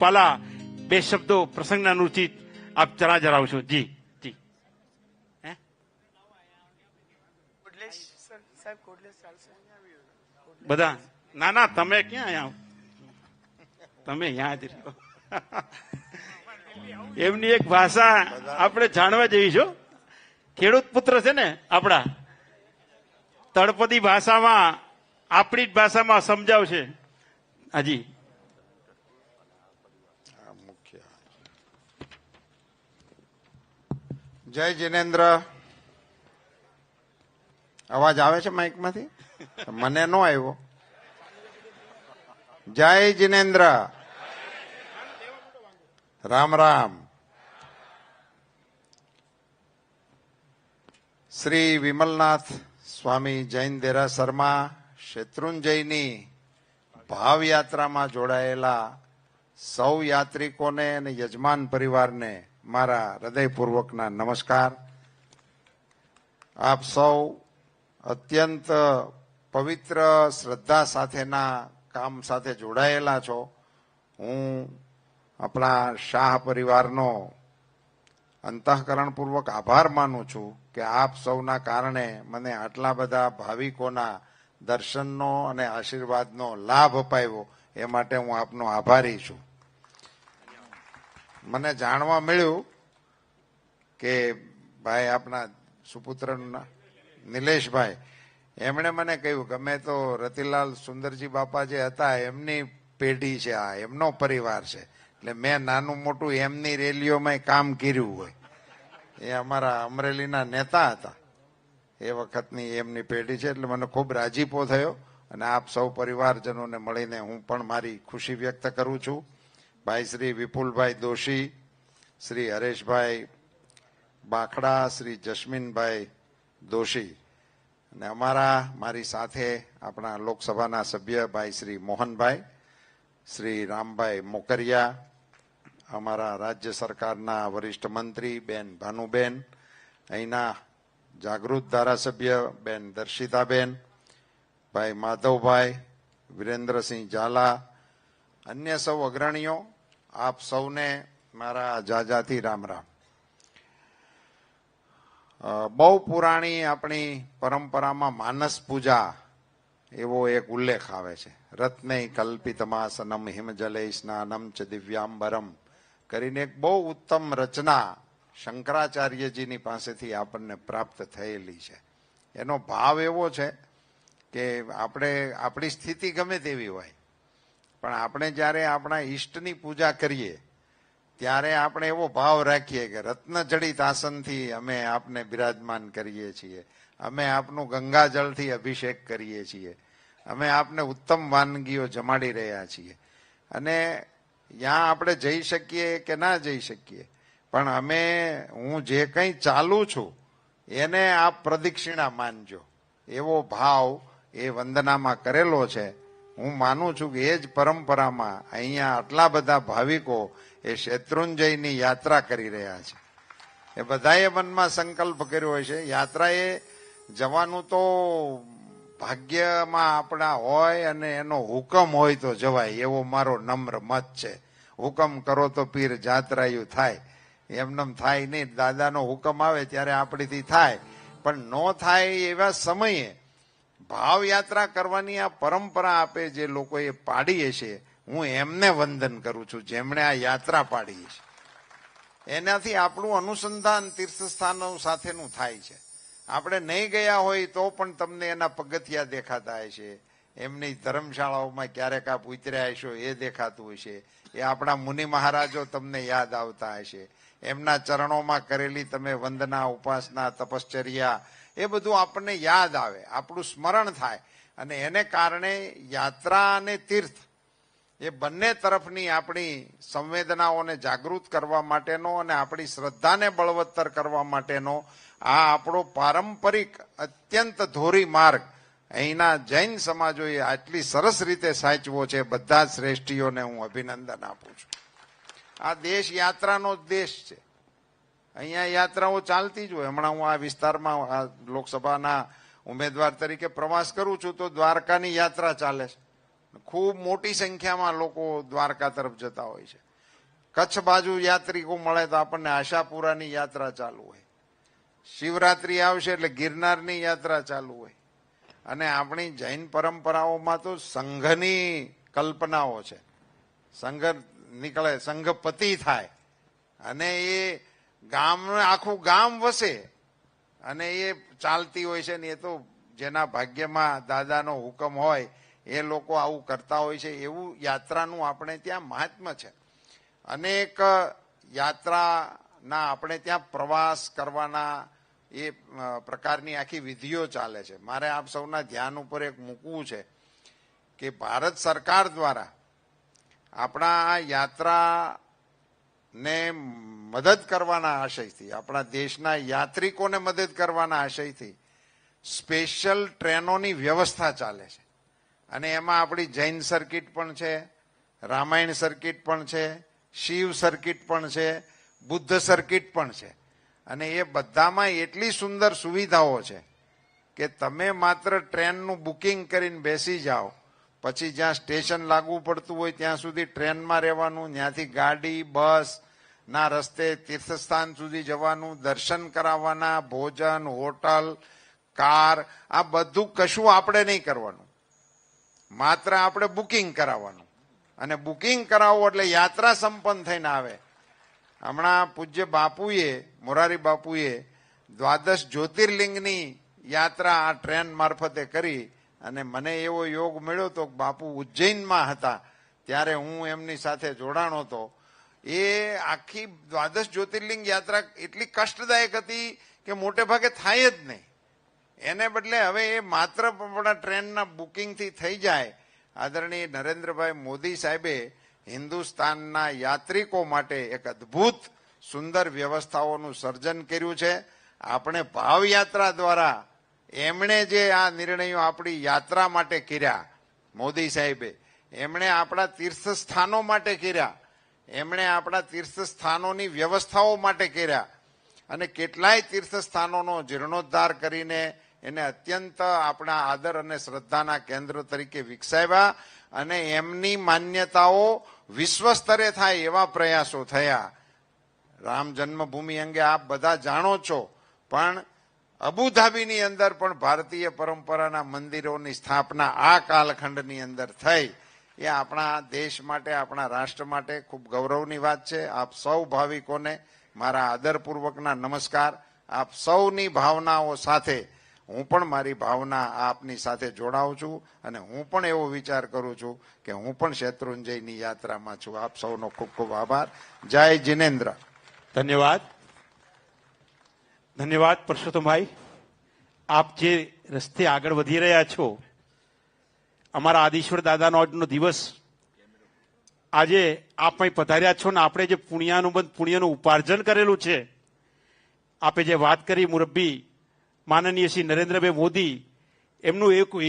પાલા બે શબ્દો પ્રસંગના અનુચિત આપ જરા જણાવશો જી જી બધા ના ના તમે ક્યાં અહીંયા તમે અહીંયા જ રહ્યો એમની એક ભાષા આપણે જાણવા જેવી છો ખેડૂત પુત્ર છે ને આપણા તળપદી ભાષામાં આપણી જ ભાષામાં સમજાવશે હાજી આ મુખ્ય જય જિનેન્દ્ર. અવાજ આવે છે માઇકમાંથી? મને નો આવ્યો. જય જિનેન્દ્ર. રામ રામ. શ્રી વિમલનાથ સ્વામી જૈન દેરાસરમાં શેત્રુંજયની ભાવયાત્રામાં જોડાયેલા સૌ યાત્રિકોને અને યજમાન પરિવારને મારા હૃદયપૂર્વકના નમસ્કાર. આપ સૌ અત્યંત પવિત્ર, શ્રદ્ધા સાથેના કામ સાથે જોડાયેલા છો. હું આપણા શાહ પરિવારનો અંતઃકરણપૂર્વક આભાર માનું છું કે આપ સૌના કારણે મને આટલા બધા ભાવિકોના દર્શનનો અને આશીર્વાદનો લાભ અપાવ્યો એ માટે હું આપનો આભારી છું. મને જાણવા મળ્યું કે ભાઈ આપણા સુપુત્રના નિલેશભાઈ. એમણે મને કહ્યું અમે તો રતિલાલ સુંદરજી બાપા જે હતા, એમની પેઢી છે આ, એમનો પરિવાર છે. એટલે મેં નાનું મોટું એમની રેલીઓમાં કામ કર્યું હોય. એ અમારા અમરેલીના નેતા હતા. એ વખતની એમની પેઢી છે, એટલે મને ખૂબ રાજીપો થયો અને આપ સૌ પરિવારજનોને મળીને હું પણ મારી ખુશી વ્યક્ત કરું છું. ભાઈ શ્રી વિપુલભાઈ દોશી, શ્રી હરેશભાઈ બાખડા, શ્રી જસ્મીનભાઈ દોશી. અને અમારા, મારી સાથે આપણા લોકસભાના સભ્ય ભાઈ શ્રી મોહનભાઈ, શ્રી રામભાઈ મોકરિયા, અમારા રાજ્ય સરકારના વરિષ્ઠ મંત્રી બેન ભાનુબેન, અહીંના જાગૃત ધારાસભ્ય બેન દર્શિતાબેન, ભાઈ માધવભાઈ, વિરેન્દ્રસિંહ ઝાલા અન્ય સૌ અગ્રણીઓ, આપ સૌને મારા જાજાથી રામ રામ. બહુ પુરાણી આપણી પરંપરામાં માનસ પૂજા એવો એક ઉલ્લેખ આવે છે. રત્ને કલ્પિતમાસનમ હિમજલે સ્નાનમ ચ દિવ્યાંબરમ કરીને એક બહુ ઉત્તમ રચના શંકરાચાર્યજીની પાસેથી આપણને પ્રાપ્ત થયેલી છે. એનો ભાવ એવો છે કે આપણે આપણી સ્થિતિ ગમે તેવી હોય. પણ આપણે જ્યારે આપણા ઈષ્ટની પૂજા કરીએ, ત્યારે આપણે એવો ભાવ રાખીએ કે રત્ન જડિત આસનથી અમે આપને બિરાજમાન કરીએ છીએ. અમે આપનું ગંગાજળથી અભિષેક કરીએ છીએ. અમે આપને ઉત્તમ વાનગીઓ જમાડી રહ્યા છીએ. અને ત્યાં આપણે જઈ શકીએ કે ના જઈ શકીએ, પણ અમે, હું જે કંઈ ચાલું છું, એને આપ પ્રદક્ષિણા માનજો. એવો ભાવ એ વંદનામાં કરેલો છે. હું માનું છું કે એ જ પરંપરામાં અહીંયા આટલા બધા ભાવિકો એ શેત્રુંજયની યાત્રા કરી રહ્યા છે. એ બધાએ મનમાં સંકલ્પ કર્યો હોય છે યાત્રાએ જવાનું તો ભાગ્યમાં આપણા હોય અને એનો હુકમ હોય તો જવાય, એવો મારો નમ્ર મત છે. હુકમ કરો તો પીર જાત્રાયું થાય. એમનેમ થાય નહીં. દાદાનો હુકમ આવે ત્યારે આપણીથી થાય. પણ ન થાય એવા સમયે ભાવ યાત્રા કરવાની આ પરંપરા આપે જે લોકોએ પાડી છે હું એમને વંદન કરું છું, જેમણે આ યાત્રા પાડી છે એનાથી આપણું અનુસંધાન તીર્થસ્થાનો સાથેનું થાય છે. આપણે નહીં ગયા હોય તો પણ તમને એના પગથિયા દેખાતા હશે. એમની ધર્મશાળાઓમાં ક્યારેક આપ ઉતર્યા હશો, એ દેખાતું હશે. એ આપણા મુનિ મહારાજો તમને યાદ આવતા હશે. એમના ચરણોમાં કરેલી તમે વંદના, ઉપાસના, તપશ્ચર્યા એ બધું આપણને યાદ આવે, આપણું સ્મરણ થાય. અને એને કારણે યાત્રા અને તીર્થ એ બંને તરફની આપણી સંવેદનાઓને જાગૃત કરવા માટેનો અને આપણી શ્રદ્ધાને બળવત્તર કરવા માટેનો આ આપણો પારંપરિક અત્યંત ધોરી માર્ગ અહીંના જૈન સમાજોએ આટલી સરસ રીતે સાચવો છે. બધા શ્રેષ્ઠીઓને હું અભિનંદન આપું છું. આ દેશ યાત્રાનો જ દેશ છે. અહીંયા યાત્રાઓ ચાલતી જ હોય. હમણાં હું આ વિસ્તારમાં, આ લોકસભાના ઉમેદવાર તરીકે પ્રવાસ કરું છું, તો દ્વારકાની યાત્રા ચાલે છે. ખૂબ મોટી સંખ્યામાં લોકો દ્વારકા તરફ જતા હોય છે. કચ્છ બાજુ યાત્રિકો મળે તો આપણને આશાપુરાની યાત્રા ચાલુ હોય. શિવરાત્રી આવશે એટલે ગિરનારની યાત્રા ચાલુ હોય. અને આપણી જૈન પરંપરાઓમાં તો સંઘની કલ્પનાઓ છે. સંઘ નીકળે, સંઘપતિ થાય. અને એ ગામ આખું ગામ વસે અને એ ચાલતી હોય છે ને એ તો જેના ભાગ્યમાં દાદાનો હુકમ હોય, એ લોકો આવું કરતા હોય છે, એવું યાત્રાનું આપણે ત્યાં મહાત્મ્ય છે. અનેક યાત્રાના આપણે ત્યાં પ્રવાસ કરવાના એ પ્રકારની આખી વિધિઓ ચાલે છે. મારે આપ સૌના ધ્યાન ઉપર એક મૂકવું છે કે ભારત સરકાર દ્વારા આપણા આ યાત્રાને મદદ કરવાના આશયથી, આપણા દેશના યાત્રિકોને મદદ કરવાના આશયથી સ્પેશિયલ ટ્રેનોની વ્યવસ્થા ચાલે છે. અને એમાં આપણી જૈન સર્કિટ પણ છે, રામાયણ સર્કિટ પણ છે, શિવ સર્કિટ પણ છે, બુદ્ધ સર્કિટ પણ છે. અને એ બધામાં એટલી સુંદર સુવિધાઓ છે કે તમે માત્ર ટ્રેનનું બુકિંગ કરીને બેસી જાઓ પછી જ્યાં સ્ટેશન લાગુ પડતું હોય ત્યાં સુધી ટ્રેનમાં રહેવાનું, ત્યાંથી ગાડી, બસ, ના રસ્તે તીર્થસ્થાન સુધી જવાનું, દર્શન કરાવવાના, ભોજન, હોટલ, કાર, આ બધું કશું આપણે નહીં કરવાનું. માત્ર આપણે બુકિંગ કરાવવાનું. અને બુકિંગ કરાવવું એટલે યાત્રા સંપન્ન થઈને આવે. હમણાં પૂજ્ય બાપુએ, મોરારી બાપુએ દ્વાદશ જ્યોતિર્લિંગની યાત્રા આ ટ્રેન મારફતે કરી. અને મને એવો યોગ મળ્યો તો કે બાપુ ઉજ્જૈનમાં હતા. ત્યારે હું એમની સાથે જોડાણો હતો. એ આખી દ્વાદશ જ્યોતિર્લિંગ યાત્રા એટલી કષ્ટદાયક હતી કે મોટે ભાગે થાય જ નહીં. એને બદલે હવે એ માત્ર આપણા ટ્રેનના બુકિંગથી થઈ જાય. આદરણીય નરેન્દ્રભાઈ મોદી સાહેબે હિન્દુસ્તાનના યાત્રિકો માટે એક અદ્ભુત સુંદર વ્યવસ્થાઓનું સર્જન કર્યું છે. આપણે ભાવયાત્રા દ્વારા એમણે જે આ નિર્ણયો આપણી યાત્રા માટે કર્યા, મોદી સાહેબે, એમણે આપણા તીર્થસ્થાનો માટે કર્યા, એમણે આપણા તીર્થસ્થાનોની વ્યવસ્થાઓ માટે કર્યા, અને કેટલાય તીર્થ સ્થાનોનો જીર્ણોદ્ધાર કરીને એને અત્યંત આપણા આદર અને શ્રદ્ધાના કેન્દ્ર તરીકે વિકસાવ્યા, અને એમની માન્યતાઓ વિશ્વ સ્તરે થાય એવા પ્રયાસો થયા. રામ જન્મભૂમિ અંગે આપ બધા જાણો છો, પણ અબુધાબીની અંદર પણ ભારતીય પરંપરાના મંદિરોની સ્થાપના આ કાલખંડની અંદર થઈ. એ આપણા દેશ માટે, આપણા રાષ્ટ્ર માટે ખૂબ ગૌરવની વાત છે. આપ સૌ ભાવિકોને મારા આદરપૂર્વકના નમસ્કાર. આપ સૌની ભાવનાઓ સાથે હું પણ મારી ભાવના આપની સાથે જોડાઉં છું અને હું પણ એવો વિચાર કરું છું કે હું પણ શેત્રુંજયની યાત્રામાં છું. આપ સૌનો ખૂબ ખૂબ આભાર. જય જિનેન્દ્ર. ધન્યવાદ. ધન્યવાદ, પરસોત્તમભાઈ. આપ જે રસ્તે આગળ વધી રહ્યા છો, અમારા આદિશ્વર દાદાનો દિવસ, આજે આપ અહીં પધાર્યા છો ને આપણે જે પુણ્યાનુબંધ, પુણ્યનું ઉપાર્જન કરેલું છે, આપે જે વાત કરી મુરબ્બી, માનનીય શ્રી નરેન્દ્રભાઈ મોદી, એમનું એક એવું